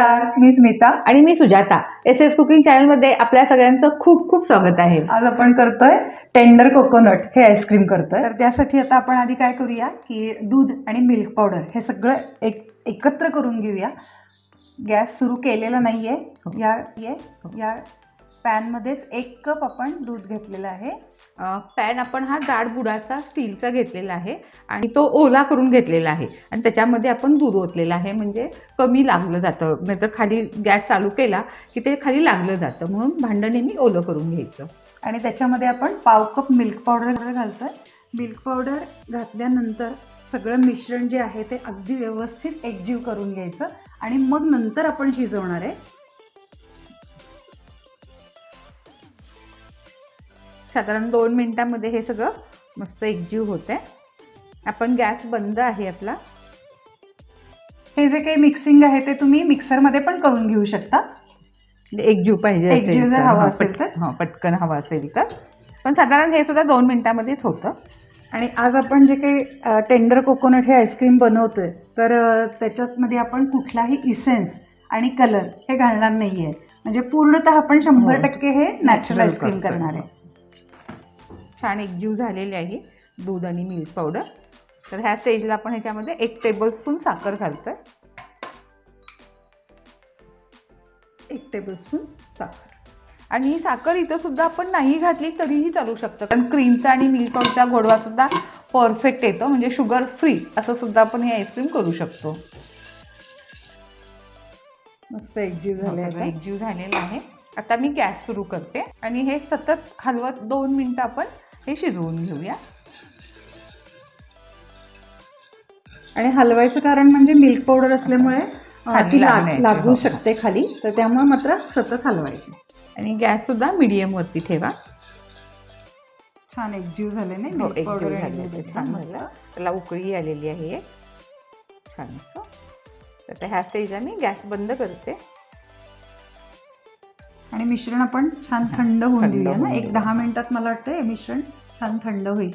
नमस्कार मी स्मिता आणि मी सुजाता. एस एस कुकिंग चॅनलमध्ये आपल्या सगळ्यांचं खूप खूप स्वागत आहे. आज आपण करतोय टेंडर कोकोनट हे आईस्क्रीम करतोय. तर त्यासाठी आता आपण आधी काय करूया की दूध आणि मिल्क पावडर हे सगळं एक एकत्र करून घेऊया. गॅस सुरू केलेला नाहीये. या ये या पॅनमध्येच एक कप आपण दूध घेतलेलं आहे. पॅन आपण हा जाड बुडाचा स्टीलचा घेतलेला आहे आणि तो ओला करून घेतलेला आहे. आणि त्याच्यामध्ये आपण दूध ओतलेलं आहे म्हणजे कमी लागलं जातं. नाहीतर खाली गॅस चालू केला की ते खाली लागलं जातं. म्हणून भांडं नेहमी ओलं करून घ्यायचं. आणि त्याच्यामध्ये आपण पाव कप मिल्क पावडर घालतोय. मिल्क पावडर घातल्यानंतर सगळं मिश्रण जे आहे ते अगदी व्यवस्थित एकजीव करून घ्यायचं. आणि मग नंतर आपण शिजवणार आहे. साधारण दोन मिनिटांमध्ये हे सगळं मस्त एकजीव होतं आपण गॅस बंद आहे आपला. हे जे काही मिक्सिंग आहे ते तुम्ही मिक्सरमध्ये पण करून घेऊ शकता. एकजीव पाहिजे एकजीव जर हवा असेल तर? हां, पटकन हवा असेल तर. पण साधारण हे सुद्धा दोन मिनिटामध्येच होतं. आणि आज आपण जे काही टेंडर कोकोनट हे आईस्क्रीम बनवतोय तर त्याच्यामध्ये आपण कुठलाही इसेन्स आणि कलर हे घालणार नाही आहे म्हणजे पूर्णतः आपण शंभर हो. टक्के हे नॅचरल आईस्क्रीम. करणार आहे. छान एकजीव झालेले आहे. दूध आणि मिल्क पावडर तर ह्या स्टेजला आपण ह्याच्यामध्ये एक टेबलस्पून साखर घालतोय. एक टेबलस्पून साखर. आणि ही साखर इथं सुद्धा आपण नाही घातली तरीही चालू शकतं. कारण क्रीमचा आणि मिल्क पावडरचा गोडवा सुद्धा परफेक्ट येतो. म्हणजे शुगर फ्री असं सुद्धा आपण हे आईस्क्रीम करू शकतो. मस्त एकजीव झाले सगळं एकजीव झालेलं आहे. आता मी गॅस सुरू करते. आणि हे सतत हलवत दोन मिनटं आपण हे शिजवून घेऊया. आणि हलवायचं कारण म्हणजे मिल्क पावडर असल्यामुळे अ, खाली ती लाग- हो. शकते खाली. तर त्यामुळे मात्र सतत हलवायचं. आणि गॅस सुद्धा मीडियम वरती ठेवा. छान एकजीव झाले नाही? हो, आहे, एकदम छान. झालं. त्याला उकळी आलेली आहे. छान असं. तर ह्या स्टेजला मी गॅस बंद करते. आणि मिश्रण आपण छान थंड होऊन देऊया ना. एक. दहा मिनिटात मला वाटतं हे मिश्रण छान थंड होईल.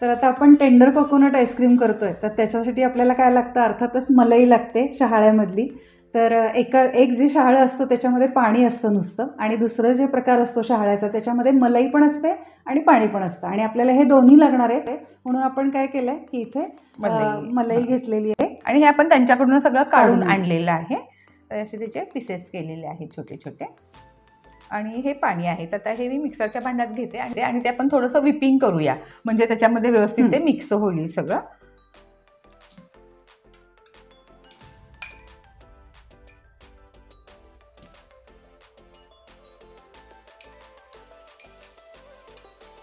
तर आता आपण टेंडर कोकोनट आईस्क्रीम करतोय. तर त्याच्यासाठी आपल्याला काय लागतं? अर्थातच मलाई लागते शहाळ्यामधली. तर एका एक जे शहाळं असतं त्याच्यामध्ये पाणी असतं नुसतं. आणि दुसरं जे प्रकार असतो शहाळ्याचा त्याच्यामध्ये मलाई पण असते आणि पाणी पण असतं. आणि आपल्याला हे दोन्ही लागणार आहे. म्हणून आपण काय केलंय? की इथे मलाई. घेतलेली आहे. आणि हे आपण त्यांच्याकडून सगळं काढून काढून. आणलेलं आहे. तर असे त्याचे पिसेस केलेले आहेत छोटे छोटे आणि हे पाणी आहे. तर आता हे मी मिक्सरच्या भांड्यात घेते आणि ते आणि ते आपण थोडंसं विपिंग करूया. म्हणजे त्याच्यामध्ये व्यवस्थित ते मिक्स होईल सगळं.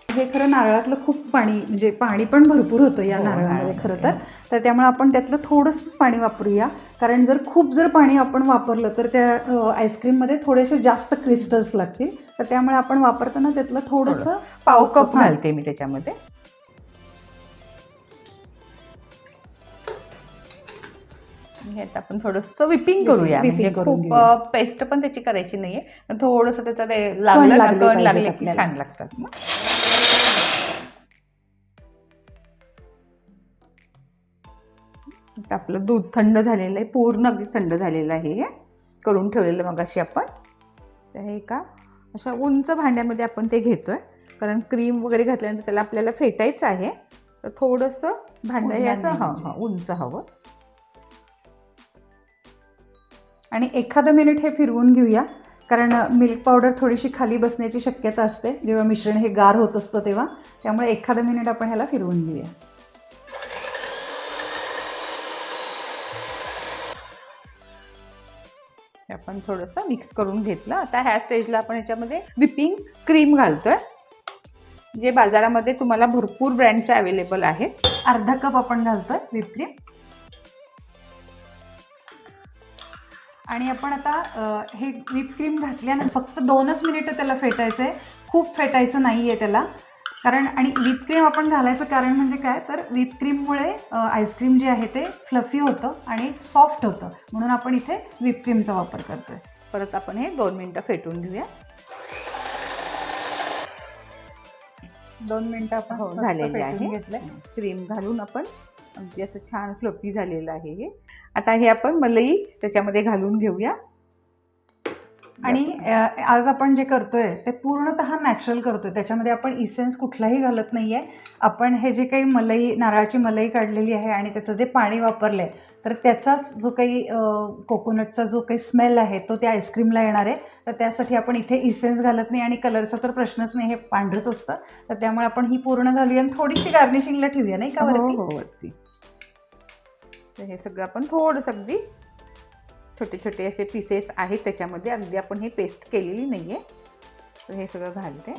हे खरं नारळातलं खूप पाणी म्हणजे पाणी पण भरपूर होतं या हो, नारळामध्ये खरं तर. नारळामध्ये. तर त्यामुळे आपण त्यातलं थोडंसंच पाणी वापरूया. कारण जर खूप जर पाणी आपण वापरलं तर त्या आईस्क्रीममध्ये थोडेसे जास्त क्रिस्टल्स लागतील तर त्यामुळे आपण वापरताना त्यातलं थोडंसं पाव कप. घालते मी त्याच्यामध्ये आपण थोडंसं विपिंग करूया म्हणजे खूप. पेस्ट पण त्याची करायची नाहीये थोडंसं त्याचं ते लागलं लागले. छान लागतात आता आपलं दूध थंड झालेलं आहे पूर्ण अगदी थंड झालेलं आहे हे. करून ठेवलेलं मग अशी आपण हे का अशा उंच भांड्यामध्ये आपण ते घेतोय. कारण क्रीम वगैरे घातल्यानंतर त्याला आपल्याला फेटायचं आहे. तर थोडंसं भांडं हे असं उन्हाने हां म्हणजे. हां उंच हवं. आणि एखादं मिनिट हे फिरवून घेऊया. कारण मिल्क पावडर थोडीशी खाली बसण्याची शक्यता असते. जेव्हा मिश्रण हे गार होत असतं तेव्हा. त्यामुळे एखादं मिनिट आपण ह्याला फिरवून घेऊया. हे आपण थोडंसं मिक्स करून घेतलं. आता ह्या स्टेजला आपण ह्याच्यामध्ये विपिंग क्रीम घालतोय. जे बाजारामध्ये तुम्हाला भरपूर ब्रँडच्या अवेलेबल आहेत. अर्धा कप आपण घालतोय व्हिप क्रीम आणि आपण आता हे व्हिप क्रीम घातल्यानंतर फक्त दोनच मिनिटं त्याला फेटायचं आहे खूप फेटायचं नाही आहे त्याला. कारण आणि व्हिप क्रीम आपण घालायचं कारण म्हणजे काय? तर व्हिप क्रीममुळे आईस्क्रीम जे आहे ते फ्लफी होतं आणि सॉफ्ट होतं. म्हणून आपण इथे व्हिप क्रीमचा वापर करतोय. परत आपण हे दोन मिनटं फेटून घेऊया. दोन मिनिटं आपण हो झालेले आहे. घेतलंय. क्रीम घालून आपण अगदी असं छान फ्लफी झालेलं आहे हे. आता हे आपण मलई त्याच्यामध्ये घालून घेऊया. आणि आज आपण जे करतोय ते पूर्णतः नॅचरल करतोय. त्याच्यामध्ये आपण इसेन्स कुठलाही घालत नाहीये. आपण हे जे काही मलई नारळाची मलई काढलेली आहे आणि त्याचं जे पाणी वापरलंय तर त्याचाच जो काही कोकोनटचा जो काही स्मेल आहे तो त्या आईस्क्रीमला येणार आहे. तर त्यासाठी आपण इथे इसेन्स घालत नाही आणि कलरचा तर प्रश्नच नाही हे पांढरंच असतं. तर त्यामुळे आपण ही पूर्ण घालूया आणि थोडीशी गार्निशिंगला ठेवूया नाही का हो वरती? हो हे सगळं आपण थोडंसं अगदी छोटे छोटे असे पीसेस आहेत त्याच्यामध्ये. अगदी आपण हे पेस्ट केलेली नाही आहे तर हे सगळं घालते.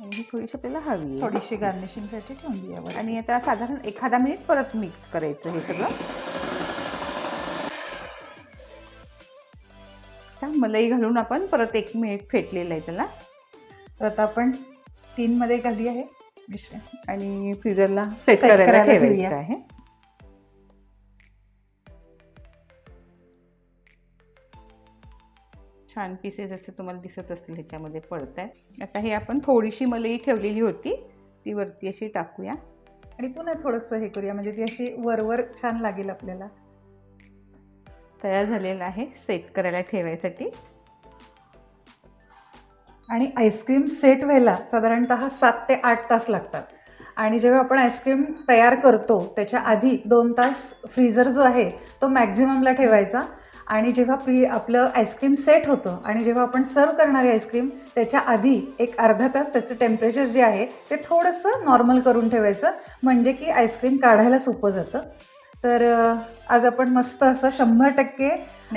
आणि ही थोडीशी आपल्याला हवी आहे. थोडीशी गार्निशिंगसाठी ठेवून देऊया वरती. आणि आता साधारण एखादा मिनिट परत मिक्स करायचं हे सगळं. मलाई घालून आपण परत एक मिनिट फेटलेलं आहे त्याला. तर आता आपण तीनमध्ये घालूया हे मिश्रण आणि फ्रीजरला सेट Set करायला करायला ठेवायचं ठेवूया. आहे. छान पीसेस असे तुम्हाला दिसत असतील ह्याच्यामध्ये पडत आहे आता हे आपण थोडीशी मलाई ठेवलेली होती. ती वरती अशी टाकूया. आणि पुन्हा थोडंसं हे करूया. म्हणजे ती अशी वरवर छान लागेल आपल्याला. तयार झालेलं आहे सेट करायला ठेवायसाठी. आणि आईस्क्रीम सेट व्हायला साधारणतः सात ते आठ तास लागतात. आणि जेव्हा आपण आईस्क्रीम तयार करतो त्याच्या आधी दोन तास फ्रीझर जो आहे तो मॅक्झिममला ठेवायचा. आणि जेव्हा प्री आपलं आईस्क्रीम सेट होतं आणि जेव्हा आपण सर्व करणारी आईस्क्रीम त्याच्या आधी एक अर्धा तास त्याचं टेम्परेचर जे आहे ते थोडंसं नॉर्मल करून ठेवायचं. म्हणजे की आईस्क्रीम काढायला सोपं जातं. तर आज आपण मस्त असं शंभर टक्के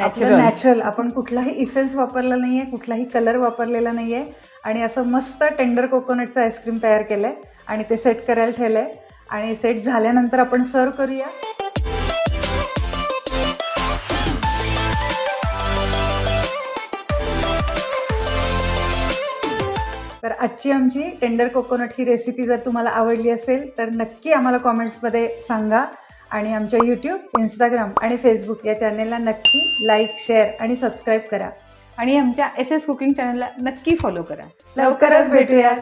आपलं. नॅचरल आपण कुठलाही इसेन्स वापरला नाही आहे कुठलाही कलर वापरलेला नाही आहे आणि असं मस्त टेंडर कोकोनटचं आईस्क्रीम तयार केलं आहे आणि ते सेट करायला ठेवलं आहे आणि सेट झाल्यानंतर आपण सर्व करूया. तर आजची आमची टेंडर कोकोनट ही रेसिपी जर तुम्हाला आवडली असेल तर नक्की आम्हाला कॉमेंट्समध्ये सांगा. आणि आमच्या यूट्यूब इंस्टाग्राम आणि फेसबुक या चॅनेलला नक्की लाईक शेअर आणि सबस्क्राईब करा. आणि आमच्या एस एस कुकिंग चॅनलला नक्की फॉलो करा. लवकरच भेटूया